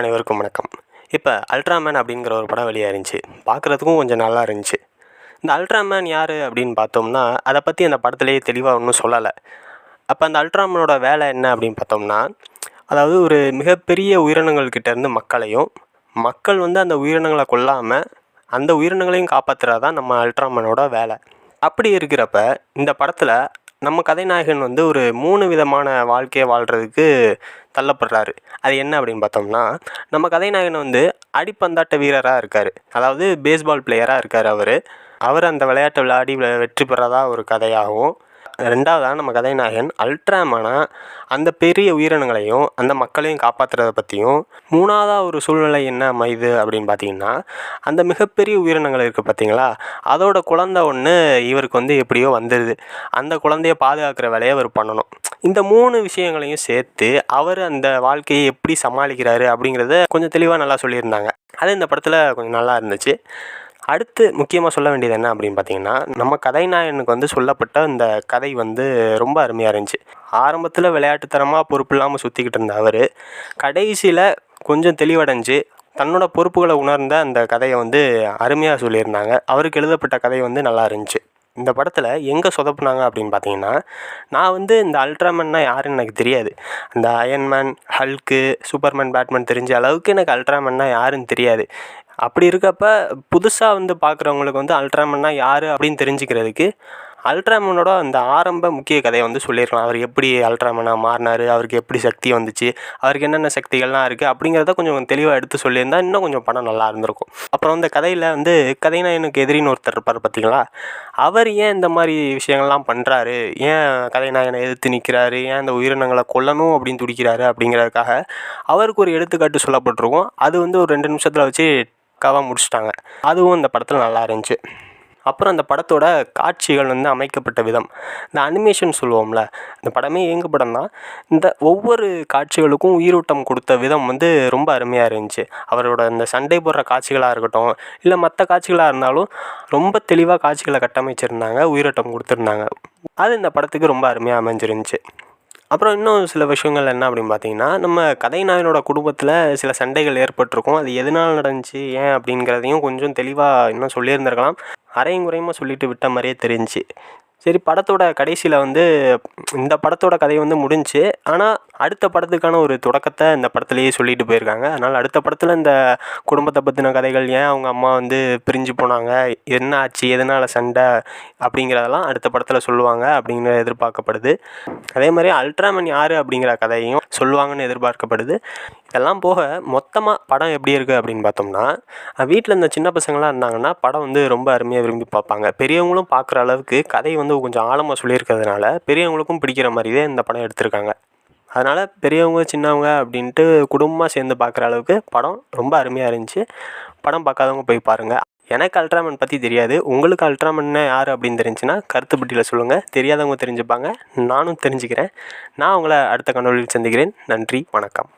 அனைவருக்கும் வணக்கம். இப்போ அல்ட்ராமேன் அப்படிங்கிற ஒரு படம் வெளியாக இருந்துச்சு பார்க்குறதுக்கும் கொஞ்சம் நல்லா இருந்துச்சு. இந்த அல்ட்ராமேன் யார் அப்படின்னு பார்த்தோம்னா அதை பற்றி அந்த படத்துலேயே தெளிவாக ஒன்றும் சொல்லலை. அப்போ அந்த அல்ட்ராமேனோட வேலை என்ன அப்படின்னு பார்த்தோம்னா அதாவது ஒரு மிகப்பெரிய உயிரினங்கள் கிட்டேருந்து மக்களையும் மக்கள் வந்து அந்த உயிரினங்களை கொல்லாமல் அந்த உயிரினங்களையும் காப்பாற்றுறது தான் நம்ம அல்ட்ராமேனோட வேலை. அப்படி இருக்கிறப்ப இந்த படத்தில் நம்ம கதைநாயகன் வந்து ஒரு மூணு விதமான வாழ்க்கையை வாழ்கிறதுக்கு தள்ளப்படுறாரு. அது என்ன அப்படின்னு பார்த்தோம்னா நம்ம கதைநாயகன் வந்து அடிப்பந்தாட்ட வீரராக இருக்கார். அதாவது பேஸ்பால் பிளேயராக இருக்கார் அவர். அவர் அந்த விளையாட்டை விளையாடி வெற்றி பெறதா ஒரு கதையாகவும் ரெண்டாவதாக நம்ம கதைநாயகன் அல்ட்ராமேனாக அந்த பெரிய உயிரினங்களையும் அந்த மக்களையும் காப்பாற்றுறத பற்றியும் மூணாவதாக ஒரு சூழ்நிலை என்ன அமைது அப்படின்னு பார்த்தீங்கன்னா அந்த மிகப்பெரிய உயிரினங்கள் இருக்குது பார்த்தீங்களா அதோட குழந்த ஒன்று இவருக்கு வந்து எப்படியோ வந்துடுது அந்த குழந்தைய பாதுகாக்கிற வேலையை அவர் பண்ணணும். இந்த மூணு விஷயங்களையும் சேர்த்து அவர் அந்த வாழ்க்கையை எப்படி சமாளிக்கிறாரு அப்படிங்கிறத கொஞ்சம் தெளிவாக நல்லா சொல்லியிருந்தாங்க. அது இந்த படத்தில் கொஞ்சம் நல்லா இருந்துச்சு. அடுத்து முக்கியமாக சொல்ல வேண்டியது என்ன அப்படின்னு பார்த்தீங்கன்னா நம்ம கதைநாயகனுக்கு வந்து சொல்லப்பட்ட இந்த கதை வந்து ரொம்ப அருமையாக இருந்துச்சு. ஆரம்பத்தில் விளையாட்டுத்தனமாக பொறுப்பு இல்லாமல் சுற்றிக்கிட்டு இருந்த அவர் கடைசியில் கொஞ்சம் தெளிவடைஞ்சு தன்னோட பொறுப்புகளை உணர்ந்த அந்த கதையை வந்து அருமையாக சொல்லியிருந்தாங்க. அவருக்கு எழுதப்பட்ட கதை வந்து நல்லா இருந்துச்சு. இந்த படத்தில் எங்கே சொதப்புனாங்க அப்படின்னு பார்த்தீங்கன்னா நான் வந்து இந்த அல்ட்ராமேன்னா யாருன்னு எனக்கு தெரியாது. அந்த அயன்மேன் ஹல்க்கு சூப்பர்மேன் பேட்மேன் தெரிஞ்ச அளவுக்கு எனக்கு அல்ட்ராமேன்னா யாருன்னு தெரியாது. அப்படி இருக்கப்போ புதுசாக வந்து பார்க்குறவங்களுக்கு வந்து அல்ட்ராமேன்னா யார் அப்படின்னு தெரிஞ்சுக்கிறதுக்கு அல்ட்ராமேனோட அந்த ஆரம்ப முக்கிய கதையை வந்து சொல்லியிருக்கலாம். அவர் எப்படி அல்ட்ராமேனாக மாறினார் அவருக்கு எப்படி சக்தி வந்துச்சு அவருக்கு என்னென்ன சக்திகள்லாம் இருக்குது அப்படிங்கிறத கொஞ்சம் தெளிவாக எடுத்து சொல்லியிருந்தால் இன்னும் கொஞ்சம் படம் நல்லா இருந்திருக்கும். அப்புறம் இந்த கதையில் வந்து கதைநாயகனுக்கு எதிரின்னு ஒருத்தர் இருப்பார் பார்த்தீங்களா அவர் ஏன் இந்த மாதிரி விஷயங்கள்லாம் பண்ணுறாரு ஏன் கதைநாயகனை எதிர்த்து நிற்கிறாரு ஏன் இந்த உயிரினங்களை கொல்லணும் அப்படின்னு துடிக்கிறாரு அப்படிங்கிறதுக்காக அவருக்கு ஒரு எடுத்துக்காட்டு சொல்லப்பட்டிருக்கும். அது வந்து ஒரு ரெண்டு நிமிஷத்தில் வச்சு பக்காவாக முடிச்சிட்டாங்க. அதுவும் இந்த படத்தில் நல்லா இருந்துச்சு. அப்புறம் அந்த படத்தோட காட்சிகள் வந்து அமைக்கப்பட்ட விதம். இந்த அனிமேஷன் சொல்லுவோம்ல இந்த படமே இயங்கு படம் தான் இந்த ஒவ்வொரு காட்சிகளுக்கும் உயிரோட்டம் கொடுத்த விதம் வந்து ரொம்ப அருமையாக இருந்துச்சு. அவரோட இந்த சண்டை போடுற காட்சிகளாக இருக்கட்டும் இல்லை மற்ற காட்சிகளாக இருந்தாலும் ரொம்ப தெளிவாக காட்சிகளை கட்டமைச்சிருந்தாங்க உயிரோட்டம் கொடுத்துருந்தாங்க. அது இந்த படத்துக்கு ரொம்ப அருமையாக அமைஞ்சிருந்துச்சு. அப்புறம் இன்னும் சில விஷயங்கள் என்ன அப்படின்னு பார்த்தீங்கன்னா நம்ம கதைநாயகனோட குடும்பத்தில் சில சண்டைகள் ஏற்பட்டிருக்கும். அது எதனால் நடந்துச்சு? ஏன் அப்படிங்கிறதையும் கொஞ்சம் தெளிவாக இன்னும் சொல்லியிருந்திருக்கலாம். அரையும் குறையுமா சொல்லிட்டு விட்ட மாதிரியே தெரிஞ்சுச்சு. சரி படத்தோட கடைசியில் வந்து இந்த படத்தோட கதை வந்து முடிஞ்சுச்சு ஆனால் அடுத்த படத்துக்கான ஒரு தொடக்கத்தை இந்த படத்துலேயே சொல்லிட்டு போயிருக்காங்க. அதனால் அடுத்த படத்தில் இந்த குடும்பத்தை பற்றின கதைகள் ஏன் அவங்க அம்மா வந்து பிரிஞ்சு போனாங்க என்ன ஆச்சு எதனால் சண்டை அப்படிங்கிறதெல்லாம் அடுத்த படத்தில் சொல்லுவாங்க அப்படிங்கிற எதிர்பார்க்கப்படுது. அதே மாதிரி அல்ட்ராமன் யார் அப்படிங்கிற கதையும் சொல்லுவாங்கன்னு எதிர்பார்க்கப்படுது. இதெல்லாம் போக மொத்தமாக படம் எப்படி இருக்குது அப்படின்னு பார்த்தோம்னா வீட்டில் இந்த சின்ன பசங்களாம் இருந்தாங்கன்னா படம் வந்து ரொம்ப அருமையாக விரும்பி பார்ப்பாங்க. பெரியவங்களும் பார்க்குற அளவுக்கு கதை வந்து வந்து கொஞ்சம் ஆழமாக சொல்லியிருக்கிறதுனால பெரியவங்களுக்கும் பிடிக்கிற மாதிரியே இந்த படம் எடுத்திருக்காங்க. அதனால் பெரியவங்க சின்னவங்க அப்படின்ட்டு குடும்பமாக சேர்ந்து பார்க்குற அளவுக்கு படம் ரொம்ப அருமையாக இருந்துச்சு. படம் பார்க்காதவங்க போய் பாருங்கள் எனக்கு அல்ட்ராமன் பற்றி தெரியாது. உங்களுக்கு அல்ட்ராமன்னா யார் அப்படின்னு தெரிஞ்சுன்னா கருத்துப்பட்டியில் சொல்லுங்கள் தெரியாதவங்க தெரிஞ்சுப்பாங்க. நானும் தெரிஞ்சுக்கிறேன். நான் உங்களை அடுத்த கனவுகளில் சந்திக்கிறேன். நன்றி வணக்கம்.